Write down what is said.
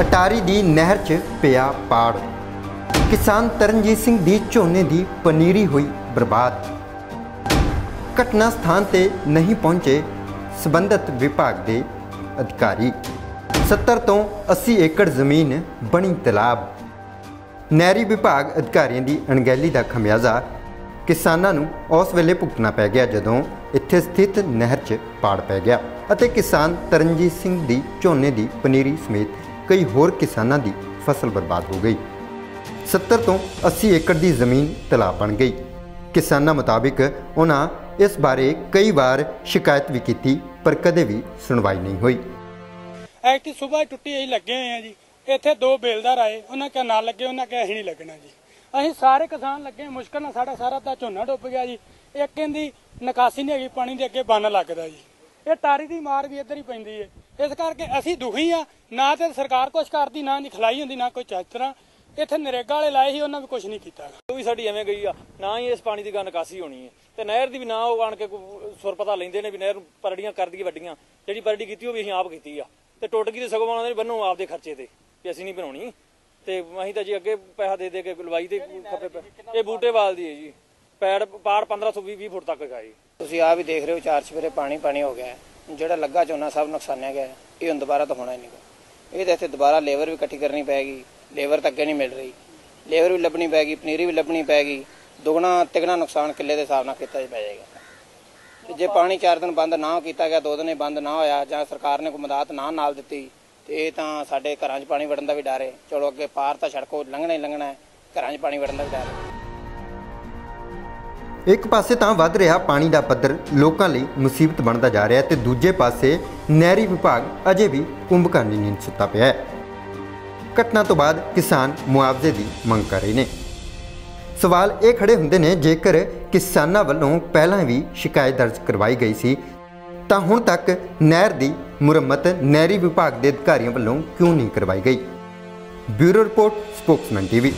ਅਟਾਰੀ ਦੀ ਨਹਿਰ 'ਚ ਪਿਆ ਪਾੜ। ਕਿਸਾਨ ਤਰਨਜੀਤ ਸਿੰਘ ਦੀ ਝੋਨੇ ਦੀ ਪਨੀਰੀ ਹੋਈ ਬਰਬਾਦ। ਘਟਨਾ ਸਥਾਨ ਤੇ ਨਹੀਂ ਪਹੁੰਚੇ ਸਬੰਧਤ ਵਿਭਾਗ ਦੇ ਅਧਿਕਾਰੀ। 70 ਤੋਂ 80 ਏਕੜ ਜ਼ਮੀਨ ਬਣੀ ਤਲਾਬ। ਨਹਿਰੀ ਵਿਭਾਗ ਅਧਿਕਾਰੀਆਂ ਦੀ ਅਣਗਹਿਲੀ ਦਾ ਖਮਿਆਜ਼ਾ। ਕਿਸਾਨਾਂ ਨੂੰ ਉਸ ਵੇਲੇ ਭੁਗਤਣਾ ਪੈ ਗਿਆ ਜਦੋਂ ਇੱਥੇ ਸਥਿਤ ਨਹਿਰ 'ਚ ਪਾੜ ਪੈ ਗਿਆ ਅਤੇ ਕਿਸਾਨ ਤਰਨਜੀਤ ਸਿੰਘ ਦੀ ਝੋਨੇ ਦੀ ਪਨੀਰੀ ਸਮੇਤ ਕਈ ਹੋਰ ਕਿਸਾਨਾਂ ਦੀ ਫਸਲ ਬਰਬਾਦ ਹੋ ਗਈ। 70 ਤੋਂ 80 ਏਕੜ ਦੀ ਜ਼ਮੀਨ ਤਲਾਬ ਬਣ ਗਈ। ਕਿਸਾਨਾਂ ਮੁਤਾਬਿਕ ਉਹਨਾਂ ਇਸ ਬਾਰੇ ਕਈ ਵਾਰ ਸ਼ਿਕਾਇਤ ਵੀ ਕੀਤੀ, ਪਰ ਕਦੇ ਵੀ ਸੁਣਵਾਈ ਨਹੀਂ ਹੋਈ। ਐਕਟੀ ਸਵੇਰ ਟੁੱਟੀ ਅਸੀਂ ਲੱਗੇ ਹੋਏ ਆ ਜੀ। ਇੱਥੇ ਦੋ ਬੇਲਦਾਰ ਆਏ, ਉਹਨਾਂ ਕਿਹਾ ਨਾ ਲੱਗੇ, ਉਹਨਾਂ ਕਿਹਾ ਅਸੀਂ ਨਹੀਂ ਲੱਗਣਾ ਜੀ। ਅਸੀਂ ਸਾਰੇ ਕਿਸਾਨ ਲੱਗੇ, ਮੁਸ਼ਕਲ ਨਾਲ ਸਾਡਾ ਸਾਰਾ ਤਾਂ ਝੋਨਾ ਡੁੱਬ ਗਿਆ ਜੀ। ਇੱਕ ਕਹਿੰਦੀ ਨਿਕਾਸੀ ਨਹੀਂ ਹੈਗੀ, ਪਾਣੀ ਦੇ ਅੱਗੇ ਬੰਨ ਲੱਗਦਾ ਜੀ। ਇਹ ਤਾਰੀ ਦੀ ਮਾਰ ਵੀ ਇੱਧਰ ਹੀ ਪੈਂਦੀ ਹੈ ਇਸ ਕਰਕੇ ਅਸੀਂ ਦੁਖੀ ਆ। ਨਾ ਤੇ ਸਰਕਾਰ ਕੁਛ ਕਰਦੀ, ਨਾ ਨਹੀਂ ਹੁੰਦੀ, ਨਾ ਕੋਈ ਚਾਤਰਾ ਇੱਥੇ ਨਰੇਗਾ ਵਾਲੇ ਲਾਏ ਸੀ, ਉਹਨਾਂ ਵੀ ਕੁਛ ਨਹੀਂ ਕੀਤਾ। ਉਹ ਵੀ ਸਾਡੀ ਐਵੇਂ ਗਈ ਆ, ਨਾ ਹੀ ਇਸ ਪਾਣੀ ਦੀ ਗਾ ਨਿਕਾਸੀ ਹੋਣੀ ਹੈ ਤੇ ਨਹਿਰ ਦੀ ਵੀ ਨਾ ਉਹ ਆਣ ਕੇ ਸੁਰ ਪਤਾ ਲੈਂਦੇ ਨੇ ਵੀ ਨਹਿਰ ਪਰੜੀਆਂ ਕਰ ਦਈਏ ਵੱਡੀਆਂ। ਜਿਹੜੀ ਪਰੜੀ ਕੀਤੀ ਉਹ ਵੀ ਅਸੀਂ ਆਪ ਕੀਤੀ ਆ। ਤੇ ਟੁੱਟ ਗਈ ਤੇ ਸਗੋਂ ਉਹਨਾਂ ਦੇ ਬੰਨੋ ਆਪਦੇ ਖਰਚੇ ਤੇ, ਵੀ ਅਸੀਂ ਨਹੀਂ ਬਣਾਉਣੀ। ਤੇ ਅਸੀਂ ਤਾਂ ਜੀ ਅੱਗੇ ਪੈਸਾ ਦੇ ਦੇ ਕੇ ਲਵਾਈ ਤੇ ਖੱਪੇ ਇਹ ਬੂਟੇ ਵਾਲ ਦੀ ਹੈ ਜੀ। ਪੈੜ ਪਾੜ 1520 20 ਫੁੱਟ ਤੱਕ ਗਾਈ ਤੁਸੀਂ ਆ ਵੀ ਦੇਖ ਰਹੇ ਹੋ, ਚਾਰ ਚਫੇਰੇ ਪਾਣੀ ਪਾਣੀ ਹੋ ਗਿਆ ਜਿਹੜਾ ਲੱਗਾ ਝੋਨਾ ਸਭ ਨੁਕਸਾਨਿਆ ਗਿਆ ਇਹ ਹੁਣ ਦੁਬਾਰਾ ਤਾਂ ਹੋਣਾ ਹੀ ਨਹੀਂ ਇਹ ਤਾਂ ਇੱਥੇ ਦੁਬਾਰਾ ਲੇਬਰ ਵੀ ਇਕੱਠੀ ਕਰਨੀ ਪੈਗੀ। ਲੇਬਰ ਤਾਂ ਅੱਗੇ ਨਹੀਂ ਮਿਲ ਰਹੀ। ਲੇਬਰ ਵੀ ਲੱਭਣੀ ਪੈਗੀ, ਪਨੀਰੀ ਵੀ ਲੱਭਣੀ ਪੈਗੀ। ਦੁਗਣਾ, ਤਿਗਣਾ ਨੁਕਸਾਨ ਕਿੱਲੇ ਦੇ ਹਿਸਾਬ ਨਾਲ ਕੀਤਾ ਪੈ ਜਾਏਗਾ। ਜੇ ਪਾਣੀ ਚਾਰ ਦਿਨ ਬੰਦ ਨਾ ਕੀਤਾ ਗਿਆ, ਦੋ ਦਿਨ ਹੀ ਬੰਦ ਨਾ ਹੋਇਆ, ਜਾਂ ਸਰਕਾਰ ਨੇ ਕੋਈ ਮਦਦ ਨਾ ਨਾਲ ਦਿੱਤੀ, ਤੇ ਇਹ ਤਾਂ ਸਾਡੇ ਘਰਾਂ 'ਚ ਪਾਣੀ ਵੜਨ ਦਾ ਵੀ ਡਰ ਹੈ। ਚਲੋ ਅੱਗੇ ਪਾਰ ਤਾਂ ਸੜਕੋ ਲੰਘਣਾ ਹੀ ਲੰਘਣਾ ਘਰਾਂ 'ਚ ਪਾਣੀ ਵੜਨ ਦਾ ਵੀ ਡਰ ਹੈ। ਇੱਕ ਪਾਸੇ ਤਾਂ ਵੱਧ ਰਿਹਾ ਪਾਣੀ ਦਾ ਪੱਧਰ ਲੋਕਾਂ ਲਈ ਮੁਸੀਬਤ ਬਣਦਾ ਜਾ ਰਿਹਾ ਹੈ ਤੇ ਦੂਜੇ ਪਾਸੇ ਨਹਿਰੀ ਵਿਭਾਗ ਅਜੇ ਵੀ ਕੁੰਭਕਰਨੀ ਨੀਂਦ ਸੁੱਤਾ ਪਿਆ ਹੈ। ਘਟਨਾ ਤੋਂ ਬਾਅਦ ਕਿਸਾਨ ਮੁਆਵਜ਼ੇ ਦੀ ਮੰਗ ਕਰ ਰਹੇ ਨੇ। ਸਵਾਲ ਇਹ ਖੜੇ ਹੁੰਦੇ ਨੇ, ਜੇਕਰ ਕਿਸਾਨਾਂ ਵੱਲੋਂ ਪਹਿਲਾਂ ਵੀ ਸ਼ਿਕਾਇਤ ਦਰਜ ਕਰਵਾਈ ਗਈ ਸੀ, ਤਾਂ ਹੁਣ ਤੱਕ ਨਹਿਰ ਦੀ ਮੁਰੰਮਤ ਨਹਿਰੀ ਵਿਭਾਗ ਦੇ ਅਧਿਕਾਰੀਆਂ ਵੱਲੋਂ ਕਿਉਂ ਨਹੀਂ ਕਰਵਾਈ ਗਈ? Bureau report, Spokesman TV.